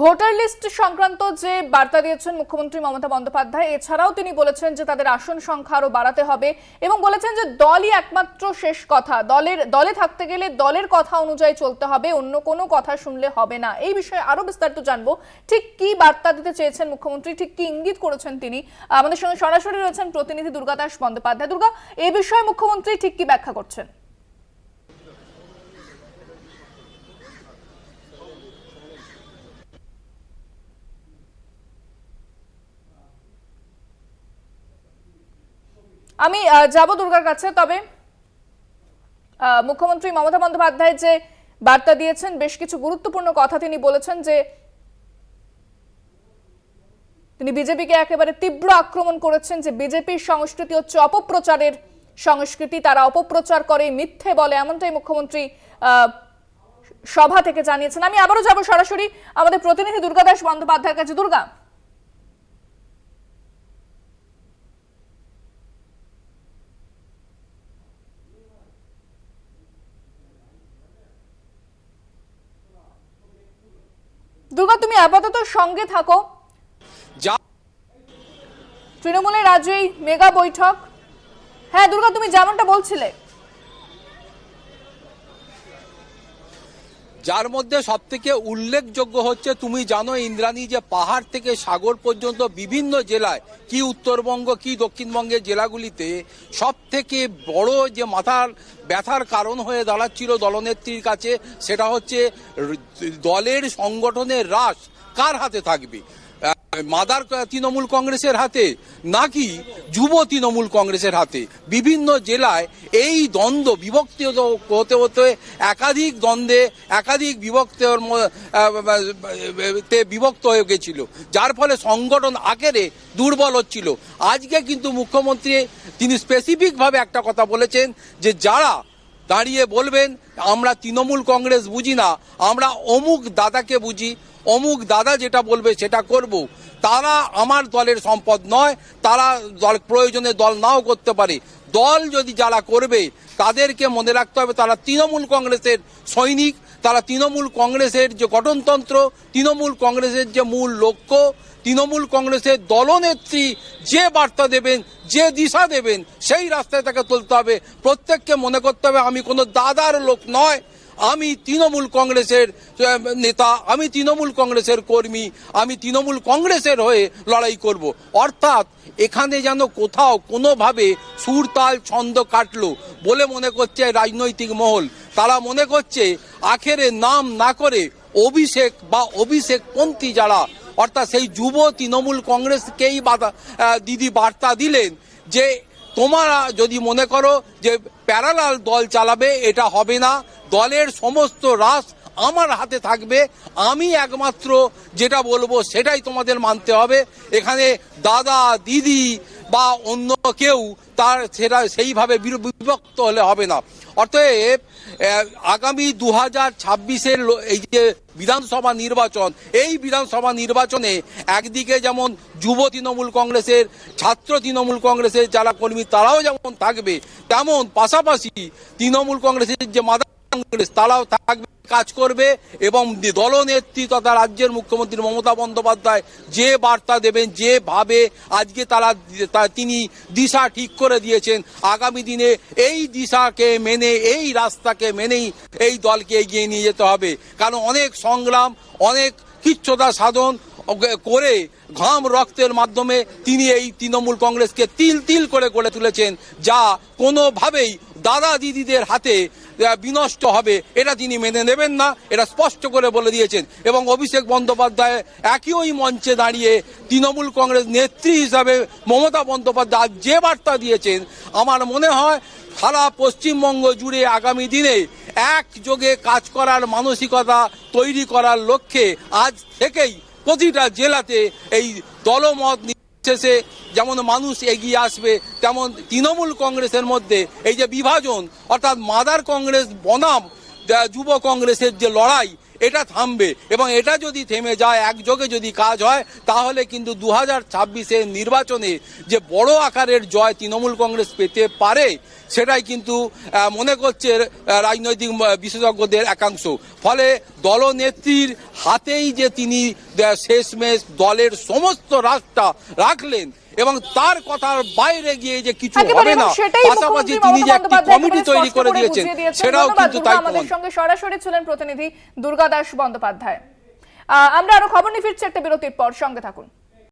Voter list সংক্রান্ত যে বার্তা দিয়েছেন মুখ্যমন্ত্রী মমতা বন্দ্যোপাধ্যায়, এছাড়াও তিনি বলেছেন যে তাদের আসন সংখ্যা আরও বাড়াতে হবে এবং বলেছেন যে দলই একমাত্র শেষ কথা। দলের, দলে থাকতে গেলে দলের কথা অনুযায়ী চলতে হবে, অন্য কোনো কথা শুনলে হবে না। এই বিষয়ে আরও বিস্তারিত জানব। ঠিক কি বার্তা দিতে চেয়েছেন মুখ্যমন্ত্রী, ঠিক কি ইঙ্গিত করেছেন তিনি? আমাদের সঙ্গে সরাসরি রয়েছেন প্রতিনিধি দুর্গাদাস বন্দ্যোপাধ্যায়। দুর্গা এই বিষয়ে মুখ্যমন্ত্রী ঠিক কি ব্যাখ্যা করছেন? আমি যাব দুর্গার কাছে, তবে মুখ্যমন্ত্রী মমতা বন্দ্যোপাধ্যায় যে বার্তা দিয়েছেন, বেশ কিছু গুরুত্বপূর্ণ কথা তিনি বলেছেন যে তিনি বিজেপিকে একেবারে তীব্র আক্রমণ করেছেন যে বিজেপির সংস্কৃতি হচ্ছে অপপ্রচারের সংস্কৃতি, তারা অপপ্রচার করে, মিথ্যে বলে, এমনটাই মুখ্যমন্ত্রী সভা থেকে জানিয়েছেন। আমি আবারও যাব সরাসরি আমাদের প্রতিনিধি দুর্গাদাস বন্দ্যোপাধ্যায়ের কাছে। দুর্গা দুর্গা তুমি আপাতত সঙ্গে থাকো। যা তৃণমূলের আজ এই মেগা বৈঠক। হ্যাঁ দুর্গা তুমি যেমনটা বলছিলে যার মধ্যে সব থেকে উল্লেখযোগ্য হচ্ছে, তুমি জানো ইন্দ্রাণী যে পাহাড় থেকে সাগর পর্যন্ত বিভিন্ন জেলায়, কি উত্তরবঙ্গ, কি দক্ষিণবঙ্গের জেলাগুলিতে সব থেকে বড় যে মাথার ব্যথার কারণ হয়ে দাঁড়াচ্ছিল দলনেত্রীর কাছে, সেটা হচ্ছে, দলের সংগঠনের হ্রাস কার হাতে থাকবে? মাদার তৃণমূল কংগ্রেসের হাতে নাকি যুব তৃণমূল কংগ্রেসের হাতে? বিভিন্ন জেলায় এই দ্বন্দ্ব বিভক্তি হতে- হতে একাধিক দ্বন্দ্বে একাধিক বিভক্ত তে বিভক্ত হয়ে গেছিল। যার ফলে সংগঠন আকারে দুর্বল হচ্ছিল। আজকে কিন্তু মুখ্যমন্ত্রী, তিনি স্পেসিফিকভাবে একটা কথা বলেছেন যে যারা দাঁড়িয়ে বলবেন, আমরা তৃণমূল কংগ্রেস বুঝি না, আমরা অমুক দাদাকে বুঝি অমুক দাদা যেটা বলবে সেটা করব। তারা আমার দলের সম্পদ নয়, তারা দল প্রয়োজনে দল নাও করতে পারে। দল যদি যারা করবে, তাদেরকে মনে রাখতে হবে তারা তৃণমূল কংগ্রেসের সৈনিক, তারা তৃণমূল কংগ্রেসের যে গঠনতন্ত্র, তৃণমূল কংগ্রেসের যে মূল লক্ষ্য, তৃণমূল কংগ্রেসের দলনেত্রী যে বার্তা দেবেন, যে দিশা দেবেন, সেই রাস্তায় তাকে তুলতে হবে। প্রত্যেককে মনে করতে হবে, আমি কোনো দাদার লোক নয় আমি তৃণমূল কংগ্রেসের নেতা, আমি তৃণমূল কংগ্রেসের কর্মী, আমি তৃণমূল কংগ্রেসের হয়ে লড়াই করব। অর্থাৎ এখানে যেন কোথাও কোনোভাবে সুরতাল ছন্দ কাটলো বলে মনে করছে রাজনৈতিক মহল। তারা মনে করছে আখেরে নাম না করে অভিষেক বা অভিষেক অভিষেকপন্থী যারা, অর্থাৎ সেই যুব তৃণমূল কংগ্রেসকেই বাধা দিদি বার্তা দিলেন যে তোমরা যদি মনে করো যে প্যারালাল দল চালাবে, এটা হবে না। দলের সমস্ত রাস আমার হাতে থাকবে। আমি একমাত্র যেটা বলব সেটাই তোমাদের মানতে হবে। এখানে দাদা, দিদি বা অন্য কেউ তার সেটা সেইভাবে বিভক্ত হলে হবে না। অতএব আগামী দু হাজার ছাব্বিশের এই যে বিধানসভা নির্বাচন, এই বিধানসভা নির্বাচনে একদিকে যেমন যুব তৃণমূল কংগ্রেসের, ছাত্র তৃণমূল কংগ্রেসের যারা কর্মী, তারাও যেমন থাকবে, তেমন পাশাপাশি তৃণমূল কংগ্রেসের যে মাদার কংগ্রেস, তারাও থাকবে। কাজ করবে এবং দলনেত্রী তথা রাজ্যের মুখ্যমন্ত্রী মমতা বন্দ্যোপাধ্যায় যে বার্তা দেবেন, যেভাবে আজকে তারা তিনি দিশা ঠিক করে দিয়েছেন, আগামী দিনে এই দিশাকে মেনে, এই রাস্তাকে মেনেই এই দলকে এগিয়ে নিয়ে যেতে হবে। কারণ অনেক সংগ্রাম, অনেক কিচ্ছতা সাধন করে ঘাম রক্তের মাধ্যমে তিনি এই তৃণমূল কংগ্রেসকে তিল তিল করে গড়ে তুলেছেন, যা কোনোভাবেই দাদা দিদিদের হাতে বিনষ্ট হবে, এটা তিনি মেনে নেবেন না। এটা স্পষ্ট করে বলে দিয়েছেন। এবং অভিষেক বন্দ্যোপাধ্যায় একই ওই মঞ্চে দাঁড়িয়ে তৃণমূল কংগ্রেস নেত্রী হিসাবে মমতা বন্দ্যোপাধ্যায় যে বার্তা দিয়েছেন, আমার মনে হয় সারা পশ্চিমবঙ্গ জুড়ে আগামী দিনে একযোগে কাজ করার মানসিকতা তৈরি করার লক্ষ্যে আজ থেকেই প্রতিটা জেলাতে এই দলমত নির্বিশেষে যেমন মানুষ এগিয়ে আসবে, তেমন তৃণমূল কংগ্রেসের মধ্যে এই যে বিভাজন, অর্থাৎ মাদার কংগ্রেস, বনাম যুব কংগ্রেসের যে লড়াই এটা থামবে। এবং এটা যদি থেমে যায়, একযোগে যদি কাজ হয়, তাহলে কিন্তু দু হাজার ছাব্বিশের নির্বাচনে যে বড় আকারের জয় তৃণমূল কংগ্রেস পেতে পারে, সেটাই কিন্তু মনে করছে রাজনৈতিক বিশেষজ্ঞদের একাংশ। ফলে দলনেত্রীর হাতেই যে তিনি শেষমেশ দলের সমস্ত রাস্তা রাখলেন এবং তার কথার বাইরে গিয়ে যে কিছু হবে না পাশাপাশি তিনি যে একটি কমিটি তৈরি করে দিয়েছেন সেটাও কিন্তু তাই আমাদের সঙ্গে সরাসরি ছিলেন প্রতিনিধি দুর্গাদাস বন্দ্যোপাধ্যায়। আহ, আমরা আরও খবর নিয়ে ফিরছি একটা বিরতির পর। সঙ্গে থাকুন।